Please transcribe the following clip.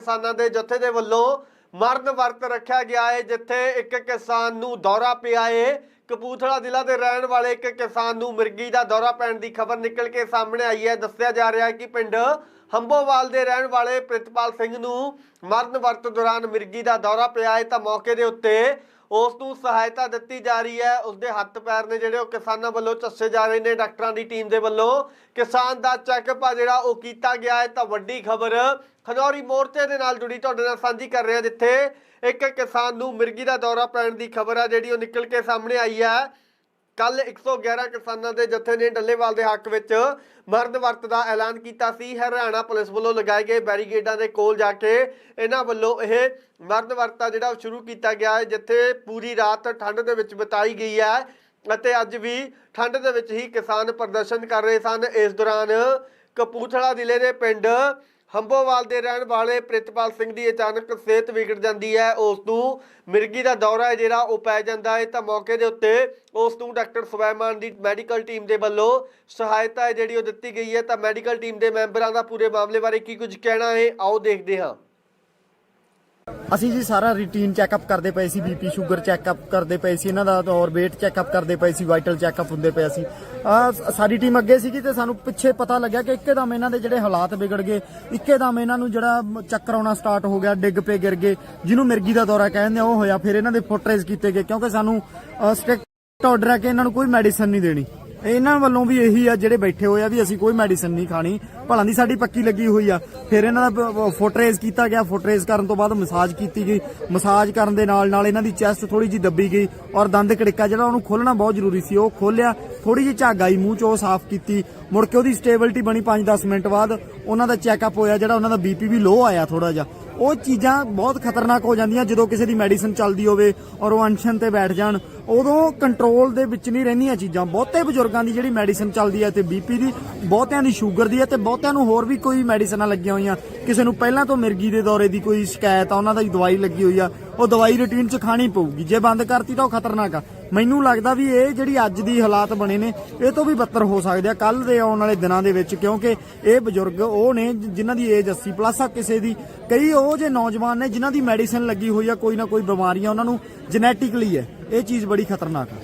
ਕਿਸਾਨਾਂ ਦੇ ਜਥੇ ਦੇ ਵੱਲੋਂ ਮਰਨ ਵਰਤ ਰੱਖਿਆ ਗਿਆ ਹੈ ਜਿੱਥੇ ਇੱਕ ਕਿਸਾਨ ਨੂੰ ਦੌਰਾ ਪਿਆ ਹੈ ਕਪੂਰਥਲਾ ਜ਼ਿਲ੍ਹਾ ਦੇ ਰਹਿਣ ਵਾਲੇ ਇੱਕ ਕਿਸਾਨ ਨੂੰ ਮਿਰਗੀ ਦਾ ਦੌਰਾ ਪੈਣ ਦੀ ਖਬਰ ਨਿਕਲ ਕੇ ਸਾਹਮਣੇ ਆਈ ਹੈ। ਦੱਸਿਆ ਜਾ ਰਿਹਾ ਹੈ ਕਿ ਪਿੰਡ ਹੰਬੋਵਾਲ ਦੇ ਰਹਿਣ ਵਾਲੇ ਪ੍ਰਿਤਪਾਲ ਸਿੰਘ ਨੂੰ ਮਰਨ ਵਰਤ ਦੌਰਾਨ ਮਿਰਗੀ ਦਾ ਦੌਰਾ ਪਿਆ ਹੈ ਤਾਂ ਮੌਕੇ ਦੇ ਉੱਤੇ ਉਸ ਨੂੰ ਸਹਾਇਤਾ ਦਿੱਤੀ ਜਾ ਰਹੀ ਹੈ। ਉਸ ਦੇ ਹੱਥ ਪੈਰ ਨੇ ਜਿਹੜੇ ਉਹ ਕਿਸਾਨਾਂ ਵੱਲੋਂ ਚੱਸੇ ਜਾ ਰਹੇ ਨੇ, ਡਾਕਟਰਾਂ ਦੀ ਟੀਮ ਦੇ ਵੱਲੋਂ। ਕਿਸਾਨ ਦਾ ਚੈੱਕਅਪ ਆ ਜਿਹੜਾ ਉਹ ਕੀਤਾ ਗਿਆ ਹੈ, ਤਾਂ ਵੱਡੀ ਖਬਰ ਖਨੌਰੀ ਮੋਰਚੇ ਦੇ ਨਾਲ ਜੁੜੀ ਤੁਹਾਡੇ ਨਾਲ ਸਾਂਝੀ ਕਰ ਰਹੇ ਹਾਂ ਜਿੱਥੇ ਇੱਕ ਕਿਸਾਨ ਨੂੰ ਮਿਰਗੀ ਦਾ ਦੌਰਾ ਪੈਣ ਦੀ ਖਬਰ ਆ, ਜਿਹੜੀ ਉਹ ਨਿਕਲ ਕੇ ਸਾਹਮਣੇ ਆਈ ਹੈ। ਕੱਲ 111 ਕਿਸਾਨਾਂ ਦੇ ਜਥੇ ਨੇ ਡੱਲੇਵਾਲ ਦੇ ਹੱਕ ਵਿੱਚ ਮਰਨ ਵਰਤ ਦਾ ਐਲਾਨ ਕੀਤਾ ਸੀ। ਹਰਿਆਣਾ ਪੁਲਿਸ ਵੱਲੋਂ ਲਗਾਏ ਗਏ ਬੈਰੀਗੇਡਾਂ ਦੇ ਕੋਲ ਜਾ ਕੇ ਇਹਨਾਂ ਵੱਲੋਂ ਇਹ ਮਰਨ ਵਰਤਾ ਜਿਹੜਾ ਉਹ ਸ਼ੁਰੂ ਕੀਤਾ ਗਿਆ ਹੈ, ਜਿੱਥੇ ਪੂਰੀ ਰਾਤ ਠੰਡ ਦੇ ਵਿੱਚ ਬਿਤਾਈ ਗਈ ਹੈ ਅਤੇ ਅੱਜ ਵੀ ਠੰਡ ਦੇ ਵਿੱਚ ਹੀ ਕਿਸਾਨ ਪ੍ਰਦਰਸ਼ਨ ਕਰ ਰਹੇ ਸਨ। ਇਸ ਦੌਰਾਨ ਕਪੂਰਥਲਾ ਜ਼ਿਲ੍ਹੇ ਦੇ ਪਿੰਡ ਹੰਬੋਵਾਲ ਦੇ ਰਹਿਣ ਵਾਲੇ ਪ੍ਰਿਤਪਾਲ ਸਿੰਘ ਦੀ ਅਚਾਨਕ ਸਿਹਤ ਵਿਗੜ ਜਾਂਦੀ ਹੈ। ਉਸ ਨੂੰ ਮਿਰਗੀ ਦਾ ਦੌਰਾ ਹੈ ਜਿਹੜਾ ਉਹ ਪੈ ਜਾਂਦਾ ਹੈ। ਤਾਂ ਮੌਕੇ ਦੇ ਉੱਤੇ ਉਸ ਨੂੰ ਡਾਕਟਰ ਸੁਵੈਮਾਨ ਦੀ ਮੈਡੀਕਲ ਟੀਮ ਦੇ ਵੱਲੋਂ ਸਹਾਇਤਾ ਹੈ ਜਿਹੜੀ ਉਹ ਦਿੱਤੀ ਗਈ ਹੈ। ਤਾਂ ਮੈਡੀਕਲ ਟੀਮ ਦੇ ਮੈਂਬਰਾਂ ਦਾ ਪੂਰੇ ਮਾਮਲੇ ਬਾਰੇ ਕੀ ਕੁਝ ਕਹਿਣਾ ਹੈ? ਆਓ ਦੇਖਦੇ ਹਾਂ। ਅਸੀਂ ਜੀ ਸਾਰਾ ਰੂਟੀਨ ਚੈੱਕਅਪ ਕਰਦੇ ਪਏ ਸੀ ਬੀਪੀ ਸ਼ੂਗਰ ਚੈੱਕਅਪ ਕਰਦੇ ਪਏ ਸੀ ਇਹਨਾਂ ਦਾ ਔਰ weight ਚੈੱਕਅਪ ਕਰਦੇ ਪਏ ਸੀ ਵਾਈਟਲ ਚੈੱਕਅਪ ਹੁੰਦੇ ਪਏ ਸੀ। ਆ ਸਾਡੀ ਟੀਮ ਅੱਗੇ ਸੀਗੀ ਤੇ ਸਾਨੂੰ ਪਿੱਛੇ ਪਤਾ ਲੱਗਿਆ ਕਿ ਇੱਕਦਮ ਇਹਨਾਂ ਦੇ ਜਿਹੜੇ ਹਾਲਾਤ ਵਿਗੜ ਗਏ। ਇੱਕਦਮ ਇਹਨਾਂ ਨੂੰ ਜਿਹੜਾ ਚੱਕਰ ਆਉਣਾ ਸਟਾਰਟ ਹੋ ਗਿਆ ਡਿੱਗ ਪਏ ਗਿਰ ਗਏ। ਜਿਹਨੂੰ ਮਿਰਗੀ ਦਾ ਦੌਰਾ ਕਹਿੰਦੇ ਆ, ਉਹ ਹੋਇਆ। ਫਿਰ ਇਹਨਾਂ ਦੇ ਫੁੱਟਰੇਜ਼ ਕੀਤੇ ਗਏ ਕਿਉਂਕਿ ਸਾਨੂੰ ਸਟ੍ਰਿਕਟ ਆਰਡਰ ਹੈ ਕਿ ਇਹਨਾਂ ਨੂੰ ਕੋਈ ਮੈਡੀਸਨ ਨਹੀਂ ਦੇਣੀ। ਇਹਨਾਂ ਵੱਲੋਂ ਵੀ ਇਹੀ ਆ ਜਿਹੜੇ ਬੈਠੇ ਹੋਏ ਆ ਵੀ ਅਸੀਂ ਕੋਈ ਮੈਡੀਸਨ ਨਹੀਂ ਖਾਣੀ। ਭਲਾਂ ਦੀ ਸਾਡੀ ਪੱਕੀ ਲੱਗੀ ਹੋਈ ਆ। ਫਿਰ ਇਹਨਾਂ ਦਾ ਫੋਟਰੇਜ ਕੀਤਾ ਗਿਆ। ਫੋਟਰੇਜ ਕਰਨ ਤੋਂ ਬਾਅਦ ਮਸਾਜ ਕੀਤੀ ਗਈ। ਮਸਾਜ ਕਰਨ ਦੇ ਨਾਲ ਨਾਲ ਇਹਨਾਂ ਦੀ ਚੈਸਟ ਥੋੜੀ ਜਿਹੀ ਦੱਬੀ ਗਈ ਔਰ ਦੰਦ ਕੜਿੱਕਾ ਜਿਹੜਾ ਉਹਨੂੰ ਖੋਲਣਾ ਬਹੁਤ ਜ਼ਰੂਰੀ ਸੀ, ਉਹ ਖੋਲਿਆ ਥੋੜੀ ਜਿਹੀ ਝਾਗ ਆਈ, ਮੂੰਹ ਚ ਉਹ ਸਾਫ਼ ਕੀਤੀ। ਮੁੜ ਕੇ ਉਹਦੀ ਸਟੇਬਿਲਿਟੀ ਬਣੀ 5-10 ਮਿੰਟ ਬਾਅਦ। ਉਹਨਾਂ ਦਾ ਚੈੱਕਅਪ ਹੋਇਆ ਜਿਹੜਾ ਉਹਨਾਂ ਦਾ ਬੀਪੀ ਵੀ ਲੋ ਆਇਆ ਥੋੜਾ ਜਿਹਾ। ਉਹ ਚੀਜ਼ਾਂ ਬਹੁਤ ਖਤਰਨਾਕ ਹੋ ਜਾਂਦੀਆਂ ਜਦੋਂ ਕਿਸੇ ਦੀ ਮੈਡੀਸਨ ਚੱਲਦੀ ਹੋਵੇ ਔਰ ਉਹ ਅਨਸ਼ਨ ਤੇ ਬੈਠ ਜਾਣ। ਉਦੋਂ ਕੰਟਰੋਲ ਦੇ ਵਿੱਚ ਨਹੀਂ ਰਹਿੰਦੀਆਂ ਚੀਜ਼ਾਂ। ਬਹੁਤੇ ਬਜ਼ੁਰਗਾਂ ਦੀ ਜਿਹੜੀ ਮੈਡੀਸਨ ਚੱਲਦੀ ਹੈ ਤੇ ਬੀਪੀ ਦੀ, ਬਹੁਤਿਆਂ ਦੀ ਸ਼ੂਗਰ ਦੀ ਹੈ ਤੇ ਬਹੁਤਿਆਂ ਨੂੰ ਹੋਰ ਵੀ ਕੋਈ ਮੈਡੀਸਨਾਂ ਲੱਗੀਆਂ ਹੋਈਆਂ। ਕਿਸੇ ਨੂੰ ਪਹਿਲਾਂ ਤੋਂ ਮਿਰਗੀ ਦੇ ਦੌਰੇ ਦੀ ਕੋਈ ਸ਼ਿਕਾਇਤ ਆ, ਉਹਨਾਂ ਦੀ ਦਵਾਈ ਲੱਗੀ ਹੋਈ ਆ। ਉਹ ਦਵਾਈ ਰੂਟੀਨ 'ਚ ਖਾਣੀ ਪਊਗੀ। ਜੇ ਬੰਦ ਕਰਤੀ ਤਾਂ ਉਹ ਖਤਰਨਾਕ ਆ। ਮੈਨੂੰ ਲੱਗਦਾ ਵੀ ਇਹ ਜਿਹੜੀ ਅੱਜ ਦੀ ਹਾਲਾਤ ਬਣੇ ਨੇ, ਇਹ ਤੋਂ ਵੀ ਬੱਤਰ ਹੋ ਸਕਦੇ ਆ। ਕੱਲ ਦੇ ਆਉਣ ਵਾਲੇ ਦਿਨਾਂ ਦੇ ਵਿੱਚ, ਕਿਉਂਕਿ ਇਹ ਬਜ਼ੁਰਗ ਉਹ ਨੇ ਜਿ- ਜਿਨ੍ਹਾਂ ਦੀ ਏਜ 80 ਪਲੱਸ ਆ ਕਿਸੇ ਦੀ, ਕਈ ਉਹ ਜੇ ਨੌਜਵਾਨ ਨੇ ਜਿਨ੍ਹਾਂ ਦੀ ਮੈਡੀਸਨ ਲੱਗੀ ਹੋਈ ਆ, ਕੋਈ ਨਾ ਕੋਈ ਬਿਮਾਰੀਆਂ ਉਹਨਾਂ ਨੂੰ ਜੈਨੇਟਿਕਲੀ ਹੈ। ਇਹ ਚੀਜ਼ ਬੜੀ ਖਤਰਨਾਕ ਆ।